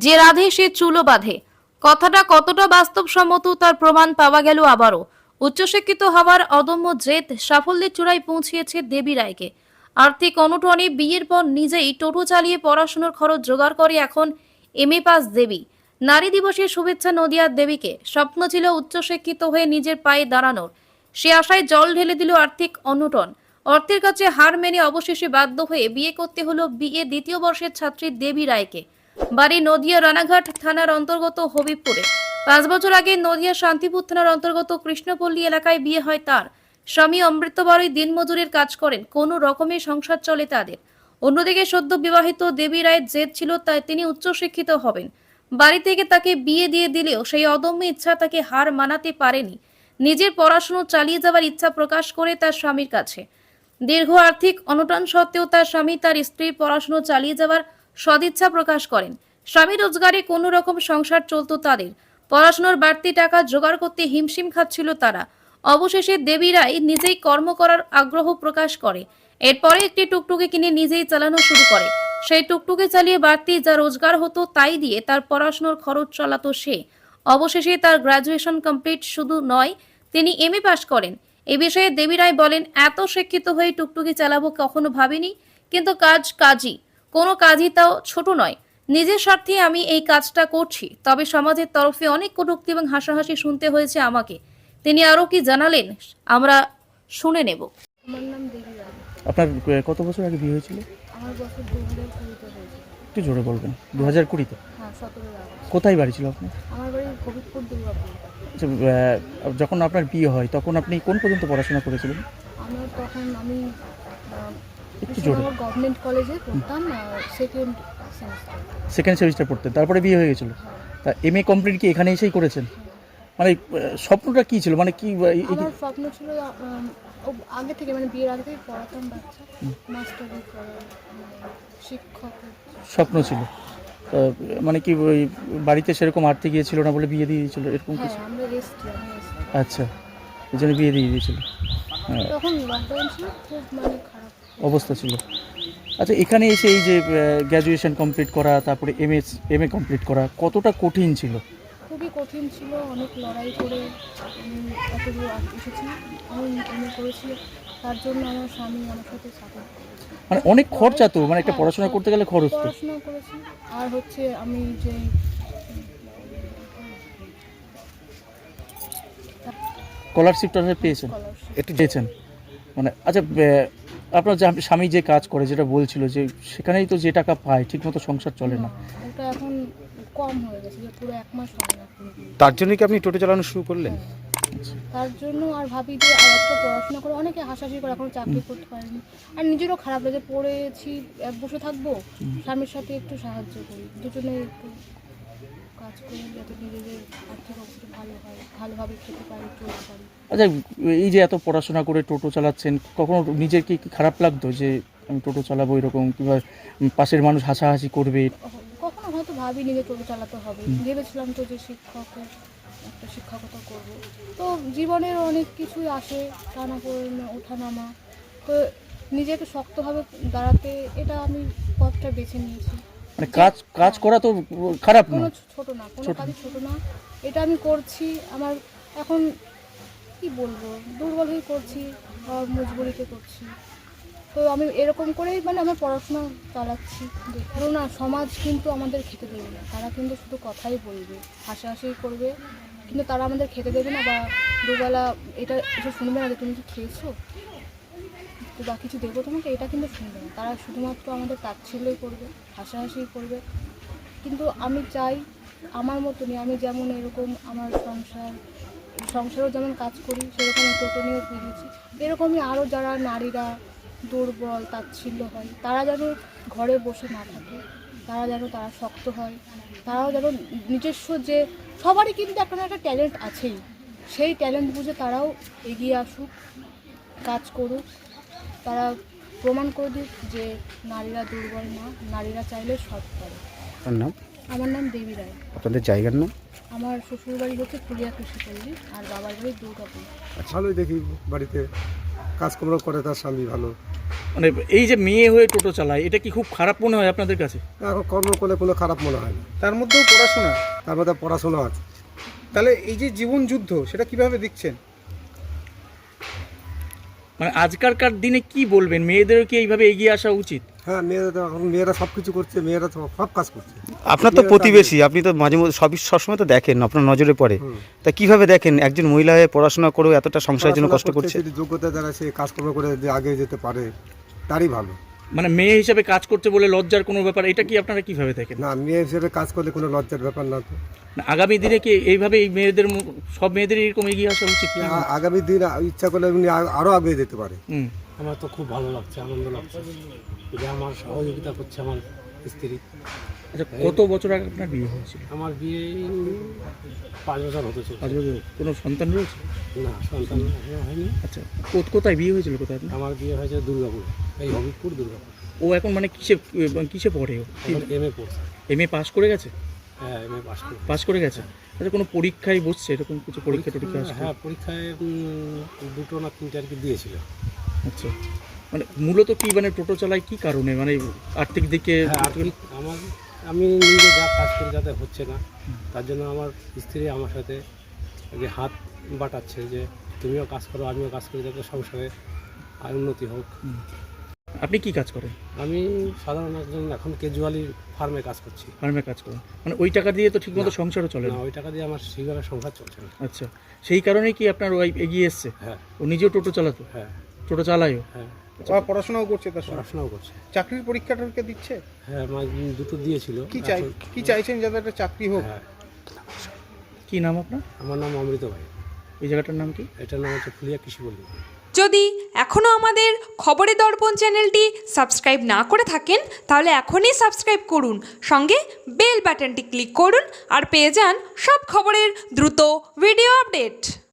যে রাধে সে চুলো বাঁধে। কথাটা কতটা বাস্তবসম্মত তার প্রমাণ পাওয়া গেল আবারও। উচ্চশিক্ষিত হওয়ার অদম্য জেদ সাফল্যের চূড়ায় পৌঁছিয়েছে দেবী রায়কে। আর্থিক অনুটনে বিয়ের পর নিজেই টোটো চালিয়ে পড়াশুনোর খরচ জোগাড় করে এখন এম এ পাস দেবী। নারী দিবসের শুভেচ্ছা নদিয়ার দেবীকে। স্বপ্ন ছিল উচ্চশিক্ষিত হয়ে নিজের পায়ে দাঁড়ানোর। সে আশায় জল ঢেলে দিল আর্থিক অনুটন। অর্থের কাছে হার মেনে অবশেষে বাধ্য হয়ে বিয়ে করতে হলো বিয়ে দ্বিতীয় বর্ষের ছাত্রী দেবী রায়কে। বাড়ি নদিয়া রানাঘাট থানার অন্তর্গত হবিবপুরে। পাঁচ বছর আগে নদিয়া শান্তিপুর থানার অন্তর্গত কৃষ্ণপল্লী এলাকায় বিয়ে হয় তার। স্বামী অমৃতবাড়ি দিনমজুরের কাজ করেন, কোনো রকমের সংসার চলে তাদের। অন্যদিকে সদ্য বিবাহিত দেবী রায়ের জেদ ছিল তাই তিনি উচ্চশিক্ষিত হবেন। বাড়ি থেকে তাকে বিয়ে দিয়ে দিলেও সেই অদম্য ইচ্ছা তাকে হার মানাতে পারেনি। নিজের পড়াশুনো চালিয়ে যাওয়ার ইচ্ছা প্রকাশ করে তার স্বামীর কাছে। দীর্ঘ আর্থিক অনটন সত্ত্বেও তার স্বামী তার স্ত্রীর পড়াশুনো চালিয়ে যাওয়ার সদিচ্ছা প্রকাশ করেন। স্বামী রোজগারে কোনো রকম সংসার চলতো তাদের। পড়াশোনার বাড়তি টাকা জোগাড় করতে হিমশিম খাচ্ছিল তারা। অবশেষে দেবী রায় নিজেই কর্ম করার আগ্রহ প্রকাশ করে। এরপরে একটি টুকটুকি কিনে নিজেই চালানো শুরু করে। সেই টুকটুকি চালিয়ে বাড়তি যা রোজগার হতো তাই দিয়ে তার পড়াশোনার খরচ চালাতো সে। অবশেষে তার গ্রাজুয়েশন কমপ্লিট শুধু নয়, তিনি এমএ পাশ করেন। এ বিষয়ে দেবী রায় বলেন, এত শিক্ষিত হয়ে টুকটুকি চালাবো কখনো ভাবিনি, কিন্তু কাজ কাজই। কোনো কাজই তাও ছোট নয়। নিজের স্বার্থে আমি এই কাজটা করছি তবে সমাজের তরফে অনেক কটুক্তি এবং হাসাহাসি শুনতে হয়েছে আমাকে। তিনি আরও কি জানালেন আমরা শুনে নেব। আমার নাম দেবী আপনার কত বছর আগে বিয়ে হয়েছিল? আমার বছর একটু জোরে বলবেন দু হাজার কুড়িতে? হ্যাঁ কোথায় বাড়ি ছিল আপনার? আমার বাড়ি ফরিদপুর দুর্গাপুর। আচ্ছা, যখন আপনার বিয়ে হয় তখন আপনি কোন পর্যন্ত পড়াশোনা করেছিলেন? আমার তখন আমি গভর্নমেন্ট কলেজে পড়তাম সেকেন্ড সেমিস্টার সেকেন্ড সেমিস্টার পড়তেন তারপরে বিয়ে হয়ে গেছিল। তা এম এ কমপ্লিট কি এখানে এসেই করেছেন? মানে স্বপ্নটা কি ছিল? মানে কি আমার স্বপ্ন ছিল আগে থেকে মানে বিয়ের আগে থেকে পড়াতাম বাচ্চা। মাস্টারি মানে শিক্ষক। স্বপ্ন ছিল। মানে কি ওই বাড়িতে সেরকম আর্থিক ইয়ে ছিল না বলে বিয়ে দিয়ে দিয়েছিল? এরকম হ্যাঁ কিছু? আচ্ছা এই জন্য বিয়ে দিয়ে দিয়েছিল। তখন লকডাউন ছিল খুব মানে খারাপ। অবস্থা ছিল। আচ্ছা এখানে এসে এই যে গ্র্যাজুয়েশন কমপ্লিট করা তারপরে M S M A complete করা কতটা কঠিন ছিল? খুবই কঠিন ছিল অনেক লড়াই করে এত দূর এসেছি আমি এমএ করেছি তার জন্য আমার স্বামী আমার সাথে সাপোর্ট মানে অনেক খরচা তো মানে একটা হ্যাঁ, পড়াশোনা করতে গেলে খরচ তো। পড়াশোনা করেছি আর হচ্ছে আমি যে স্কলারশিপ টলারশিপ পেয়েছেন? একটু পেয়েছেন? মানে আচ্ছা আপনার যে স্বামী যে কাজ করে যেটা বলছিল যে সেখানেই তো যে টাকা পায় ঠিকমতো সংসার চলে না। ওটা এখন কম হয়ে গেছে যে পুরো এক মাস হবে না তার জন্য কি আপনি টোটো চালানো শুরু করলেন? তার জন্য আর ভাবি যে আর একটা পড়াশোনা করে অনেকে হাসাহাসি করে এখনও চাকরি করতে পারেনি। আর নিজেরও খারাপ লাগে পড়েছি এক বসে থাকব স্বামীর সাথে একটু সাহায্য করি দুজনে একটু কাজ করি যাতে নিজেদের আর্থিক অবস্থা ভালো হয় ভালোভাবে খেতে পারি চলতে পারি। আচ্ছা এই যে এত পড়াশোনা করে টোটো চালাচ্ছেন কখনো নিজের কি খারাপ লাগতো যে আমি টোটো চালাবো এরকম কিংবা পাশের মানুষ হাসাহাসি করবে? কখনো হয়তো ভাবিনি যে টোটো চালাতে হবে। ভেবেছিলাম তো যে শিক্ষকের একটা শিক্ষকতা করব। তো জীবনের অনেক কিছুই আসে টানা ওঠানামা। তো নিজেকে শক্তভাবে দাঁড়াতে এটা আমি পথটা বেছে নিয়েছি। মানে কাজ কাজ করা তো খারাপ কোনো না ছোট না কোনো কাজই ছোট না। এটা আমি করছি আমার এখন কি বলব দুর্বল হয়ে করছি আর মজবুরিতে করছি। তো আমি এরকম করেই মানে আমার পড়াশোনা চালাচ্ছি। ধরো না সমাজ কিন্তু আমাদের খেতে দেবে না। তারা কিন্তু শুধু কথাই বলবে হাসাহাসি করবে। কিন্তু তারা আমাদের খেতে দেবে না বা দুবেলা এটা এসে শুনবে না যে তুমি কি খেয়েছো? বা কিছু দেবো তোমাকে, এটা কিন্তু শুনবে না তারা শুধুমাত্র আমাদের তাচ্ছিল্যই করবে হাসাহাসি করবে। কিন্তু আমি চাই, আমার মতনই আমি যেমন এরকম আমার সংসার, সংসারেও যেমন কাজ করি, সেরকম টোটো নিয়েও ফিরেছি এরকমই আরও যারা নারীরা দুর্বল, তাচ্ছিল্য হয়, তারা যেন ঘরে বসে না থাকে। তারা যেন তারা শক্ত হয়, তারাও যেন নিজস্ব যে, সবারই কিন্তু একটা না একটা ট্যালেন্ট আছেই। সেই ট্যালেন্ট বুঝে তারাও এগিয়ে আসুক, কাজ করুক। তারা প্রমাণ করে দিক যে নারীরা দুর্বল না নারীরা চাইলে সব পারে আপনার নাম? আমার নাম দেবী রায়। আপনাদের জায়গার নাম? আমার শ্বশুর বাড়ি হচ্ছে ফুলিয়া কৃষিপল্লী আর বাবার বাড়ি দুর্গাপুর। ভালোই দেখি বাড়িতে কাজকর্ম করে তার স্বামী ভালো। মানে এই যে মেয়ে হয়ে টোটো চালায় এটা কি খুব খারাপ মনে হয় আপনাদের কাছে? এখন কর্ম করলে কোনো খারাপ মনে হয় না। তার মধ্যেও পড়াশোনা? তার মধ্যে পড়াশোনা আছে। তাহলে এই যে জীবন যুদ্ধ সেটা কীভাবে দেখছেন? মানে আজকালকার দিনে কি বলবেন? মেয়েদেরও কি এইভাবে এগিয়ে আসা উচিত? হ্যাঁ মেয়েরা তো এখন মেয়েরা সব কিছু করছে মেয়েরা তো সব কাজ করছে। আপনার তো প্রতিবেশী আপনি তো মাঝে মধ্যে সবই সবসময় তো দেখেন আপনার নজরে পড়ে। তা কীভাবে দেখেন? একজন মহিলা হয়ে পড়াশোনা করেও এতটা সংসারের জন্য কষ্ট করছে যদি যোগ্যতা দ্বারা সে কাজকর্ম করে যে আগে যেতে পারে তারই ভালো। মানে মেয়ে হিসেবে কাজ করছে বলে লজ্জার কোনো ব্যাপার এটা কি আপনারা কীভাবে দেখেন? না মেয়ে হিসেবে কাজ করলে কোনো লজ্জার ব্যাপার না তো। না, আগামী দিনে কি এইভাবে এই মেয়েদের মু- সব মেয়েদের এরকম এগিয়ে আসা উচিত? আ- আগামী দিন ইচ্ছা করলে এমনি আ- আরও আগে যেতে পারে। হুম। আমার তো খুব ভালো লাগছে আনন্দ লাগছে। যে আমার সহযোগিতা করছে আমার স্ত্রী। আচ্ছা কত বছর আগে আপনার বিয়ে হয়েছিল? আমার বিয়ে পাঁচ বছর হতে চলছে। পাঁচ বছর। কোনো সন্তান রয়েছে? না সন্তান হয়নি। আচ্ছা কো- কোথায় বিয়ে হয়েছিল কোথায় আপনার? আমার বিয়ে হয়েছে দুর্গাপুর এই হবিবপুর দুর্গাপুর। ও এখন মানে কিসে কিসে পড়ে ও? এম এ পড়ছে। এম এ পাস করে গেছে? হ্যাঁ এম এ পাস করে পাস করে গেছে? আচ্ছা কোনো পরীক্ষায় বসছে? এরকম কিছু পরীক্ষা টরীক্ষা আসছে হ্যাঁ পরীক্ষায় উম, দুটো না তিনটে আর কি দিয়েছিল। আচ্ছা মানে মূলত কি মানে টোটো চালায় কি কারণে? মানে আর্থিক দিকে হ্যাঁ আর্থিক আমার আমি নিজে যা কাজ করি যাতে হচ্ছে না। তার জন্য আমার স্ত্রী আমার সাথে আগে হাত বাটাচ্ছে যে তুমিও কাজ করো আমিও কাজ করি যাতে সংসারে আর উন্নতি হোক। আপনি কি কাজ করেন? আমি সাধারণ একজন এখন কেজুয়ালি ফার্মে কাজ করছি। ফার্মে কাজ করেন। মানে ওই টাকা দিয়ে তো ঠিকমতো সংসারও চলে না? ওই টাকা দিয়ে আমার সেইভাবে সংসার চলছে না। আচ্ছা। সেই কারণেই কি আপনার ওয়াইফ এগিয়ে এসছে? হ্যাঁ। ও নিজেও টোটো চালাতো? হ্যাঁ। টোটো চালায়ও? হ্যাঁ। আবার পড়াশোনাও করছে তার সঙ্গে? পড়াশোনাও করছে। চাকরির পরীক্ষা টরীক্ষা দিচ্ছে? হ্যাঁ আমার দুটো দিয়েছিল। কি চাই এখন- কি চাইছেন যাতে একটা চাকরি হোক? হ্যাঁ। কি নাম আপনার? আমার নাম অমৃত ভাই। এই জায়গাটার নাম কি? এটার নাম হচ্ছে ফুলিয়া কৃষি পল্লী। যদি এখনও আমাদের খবরে দর্পণ চ্যানেলটি সাবস্ক্রাইব না করে থাকেন তাহলে এখনই সাবস্ক্রাইব করুন। সঙ্গে বেল বাটনটি ক্লিক করুন আর পেয়ে যান সব খবরের দ্রুত ভিডিও আপডেট।